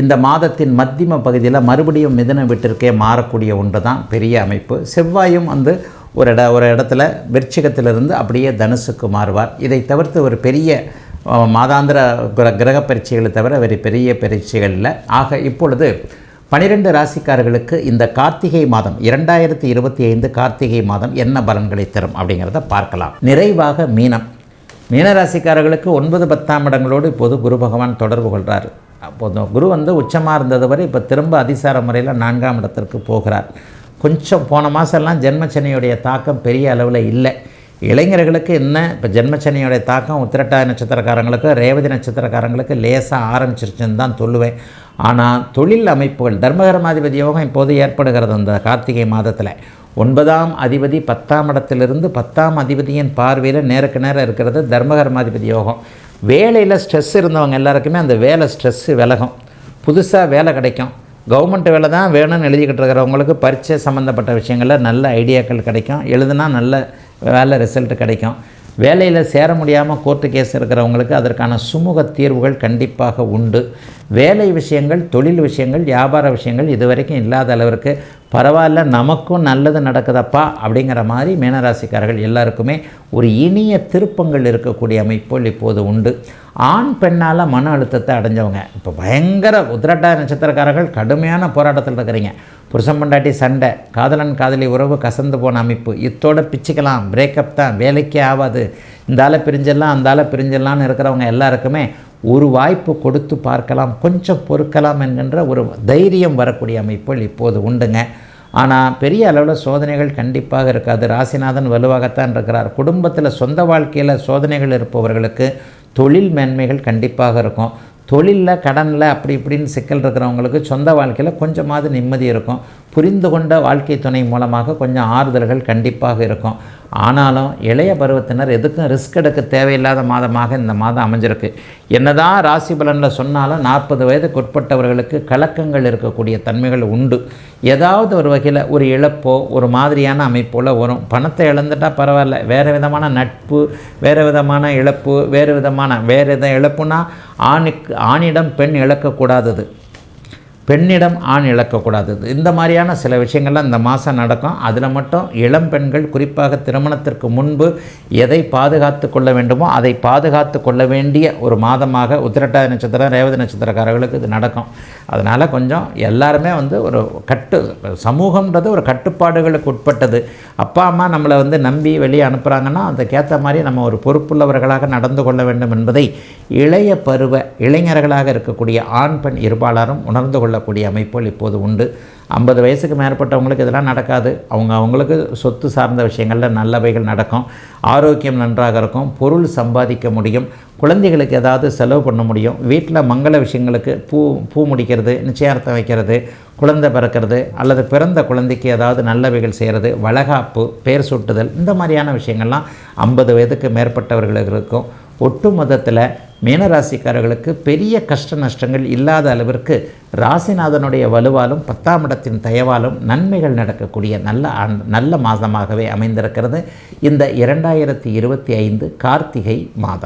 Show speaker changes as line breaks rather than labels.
இந்த மாதத்தின் மத்தியம பகுதியில் மறுபடியும் மிதன வீட்டிற்கே மாறக்கூடிய ஒன்று தான் பெரிய அமைப்பு. செவ்வாயும் வந்து ஒரு இட ஒரு இடத்துல விருச்சிகத்திலிருந்து அப்படியே தனுசுக்கு மாறுவார். இதை தவிர்த்து ஒரு பெரிய மாதாந்திர கிர கிரக பரீட்சைகளை தவிர வேறு பெரிய பரீட்சைகள் இல்லை. ஆக இப்பொழுது பனிரெண்டு ராசிக்காரர்களுக்கு இந்த கார்த்திகை மாதம் இரண்டாயிரத்தி இருபத்தி ஐந்து கார்த்திகை மாதம் என்ன பலன்களை தரும் அப்படிங்கிறத பார்க்கலாம். நிறைவாக மீனம். மீனராசிக்காரர்களுக்கு ஒன்பது பத்தாம் இடங்களோடு இப்போது குரு பகவான் தொடர்பு கொள்கிறார் அப்போது குரு வந்து உச்சமாக இருந்தது வரை இப்போ திரும்ப அதிசார முறையில் நான்காம் இடத்திற்கு போகிறார். கொஞ்சம் போன மாதம்லாம் ஜென்மச்சனியுடைய தாக்கம் பெரிய அளவில் இல்லை. இளைஞர்களுக்கு என்ன? இப்போ ஜென்மச்சனியோடைய தாக்கம் உத்திரட்டாதி நட்சத்திரக்காரங்களுக்கு ரேவதி நட்சத்திரக்காரங்களுக்கு லேசாக ஆரம்பிச்சிருச்சுன்னு தான் சொல்லுவேன். ஆனால் தொழில் அமைப்புகள் தர்மகரமாதிபதி யோகம் இப்போது ஏற்படுகிறது அந்த கார்த்திகை மாதத்தில். ஒன்பதாம் அதிபதி பத்தாம் இடத்திலிருந்து பத்தாம் அதிபதியின் பார்வையில் நேருக்கு நேரம் இருக்கிறது தர்மகரமாதிபதி யோகம். வேலையில் ஸ்ட்ரெஸ் இருந்தவங்க எல்லாருக்குமே அந்த வேலை ஸ்ட்ரெஸ்ஸு விலகும். புதுசாக வேலை கிடைக்கும். கவர்மெண்ட் வேலை தான் வேணும்னு எழுதிக்கிட்டு இருக்கிறவங்களுக்கு பரீட்சை சம்மந்தப்பட்ட விஷயங்களில் நல்ல ஐடியாக்கள் கிடைக்கும். எழுதுனா நல்ல வேலை ரிசல்ட் கிடைக்கும். வேலையில் சேர முடியாமல் கோர்ட்டு கேஸ் இருக்கிறவங்களுக்கு அதற்கான சுமூக தீர்வுகள் கண்டிப்பாக உண்டு. வேலை விஷயங்கள் தொழில் விஷயங்கள் வியாபார விஷயங்கள் இதுவரைக்கும் இல்லாத அளவிற்கு பரவாயில்ல நமக்கும் நல்லது நடக்குதப்பா அப்படிங்கிற மாதிரி மீனராசிக்காரர்கள் எல்லாருக்குமே ஒரு இனிய திருப்பங்கள் இருக்கக்கூடிய அமைப்புகள் இப்போது உண்டு. ஆண் பெண்ணால் மன அழுத்தத்தை அடைஞ்சவங்க. இப்போ பயங்கர உத்திரட்டா நட்சத்திரக்காரர்கள் கடுமையான போராட்டத்தில் இருக்கிறீங்க. புருஷன் பொண்டாட்டி சண்டை காதலன் காதலி உறவு கசந்து போன அமைப்பு. இத்தோட பிச்சுக்கலாம் பிரேக்கப் தான் வேலைக்கே ஆகாது இந்த ஆளை பிரிஞ்சிடலாம் அந்த ஆளை இருக்கிறவங்க எல்லாருக்குமே ஒரு வாய்ப்பு கொடுத்து பார்க்கலாம் கொஞ்சம் பொறுக்கலாம் என்கின்ற ஒரு தைரியம் வரக்கூடிய அமைப்புகள் இப்போது உண்டுங்க. ஆனால் பெரிய அளவில் சோதனைகள் கண்டிப்பாக இருக்காது. ராசிநாதன் வலுவாகத்தான் இருக்கிறார். குடும்பத்தில் சொந்த வாழ்க்கையில் சோதனைகள் இருப்பவர்களுக்கு தொழில் மேன்மைகள் கண்டிப்பாக இருக்கும். தொழிலில் கடனில் அப்படி இப்படின்னு சிக்கல் இருக்கிறவங்களுக்கு சொந்த வாழ்க்கையில் கொஞ்சமாவது நிம்மதி இருக்கும். புரிந்து கொண்ட வாழ்க்கை துணை மூலமாக கொஞ்சம் ஆறுதல்கள் கண்டிப்பாக இருக்கும். ஆனாலும் இளைய பருவத்தினர் எதுக்கும் ரிஸ்க் எடுக்க தேவையில்லாத மாதமாக இந்த மாதம் அமைஞ்சிருக்கு. என்னதான் ராசி பலனில் சொன்னாலும் நாற்பது வயதுக்கு உட்பட்டவர்களுக்கு கலக்கங்கள் இருக்கக்கூடிய தன்மைகள் உண்டு. ஏதாவது ஒரு வகையில் ஒரு இழப்போ ஒரு மாதிரியான அமைப்போல் வரும். பணத்தை இழந்துட்டால் பரவாயில்ல. வேறு விதமான நட்பு வேறு விதமான இழப்பு வேறு விதமான வேறு எதை இழப்புனா ஆணுக்கு ஆணிடம் பெண் இழக்கக்கூடாதது. பெண்ணிடம் ஆண் இழக்கக்கூடாது. இந்த மாதிரியான சில விஷயங்கள்லாம் இந்த மாதம் நடக்கும். அதில் மட்டும் இளம் பெண்கள் குறிப்பாக திருமணத்திற்கு முன்பு எதை பாதுகாத்து கொள்ள வேண்டுமோ அதை பாதுகாத்து கொள்ள வேண்டிய ஒரு மாதமாக உத்திரட்டாதி நட்சத்திரம் ரேவதி நட்சத்திரக்காரர்களுக்கு இது நடக்கும். அதனால் கொஞ்சம் எல்லாருமே வந்து ஒரு கட்டு சமூகம்ன்றது ஒரு கட்டுப்பாடுகளுக்கு உட்பட்டது. அப்பா அம்மா நம்மளை வந்து நம்பி வெளியே அனுப்புகிறாங்கன்னா அதுக்கேற்ற மாதிரி நம்ம ஒரு பொறுப்புள்ளவர்களாக நடந்து கொள்ள வேண்டும் என்பதை இளைய பருவ இளைஞர்களாக இருக்கக்கூடிய ஆண் பெண் இருபாலாரும் உணர்ந்து கொள்ள கொள்ளக்கூடிய அமைப்புகள் இப்போது உண்டு. ஐம்பது வயசுக்கு மேற்பட்டவங்களுக்கு இதெல்லாம் நடக்காது. அவங்க அவங்களுக்கு சொத்து சார்ந்த விஷயங்களில் நல்லவைகள் நடக்கும். ஆரோக்கியம் நன்றாக இருக்கும். பொருள் சம்பாதிக்க முடியும். குழந்தைகளுக்கு ஏதாவது செலவு பண்ண முடியும். வீட்டில் மங்கள விஷயங்களுக்கு பூ பூ முடிக்கிறது நிச்சயார்த்தம் வைக்கிறது குழந்தை பிறக்கிறது அல்லது பிறந்த குழந்தைக்கு ஏதாவது நல்லவைகள் செய்கிறது வளகாப்பு பேர் சூட்டுதல் இந்த மாதிரியான விஷயங்கள்லாம் ஐம்பது வயதுக்கு மேற்பட்டவர்களுக்கு இருக்கும். ஒட்டு மொத்தத்தில் மீனராசிக்காரர்களுக்கு பெரிய கஷ்ட நஷ்டங்கள் இல்லாத அளவிற்கு ராசிநாதனுடைய வலுவாலும் பத்தாம் இடத்தின் தயவாலும் நன்மைகள் நடக்கக்கூடிய நல்ல நல்ல மாதமாகவே அமைந்திருக்கிறது. இந்த இரண்டாயிரத்தி இருபத்தி ஐந்து கார்த்திகை மாதம்.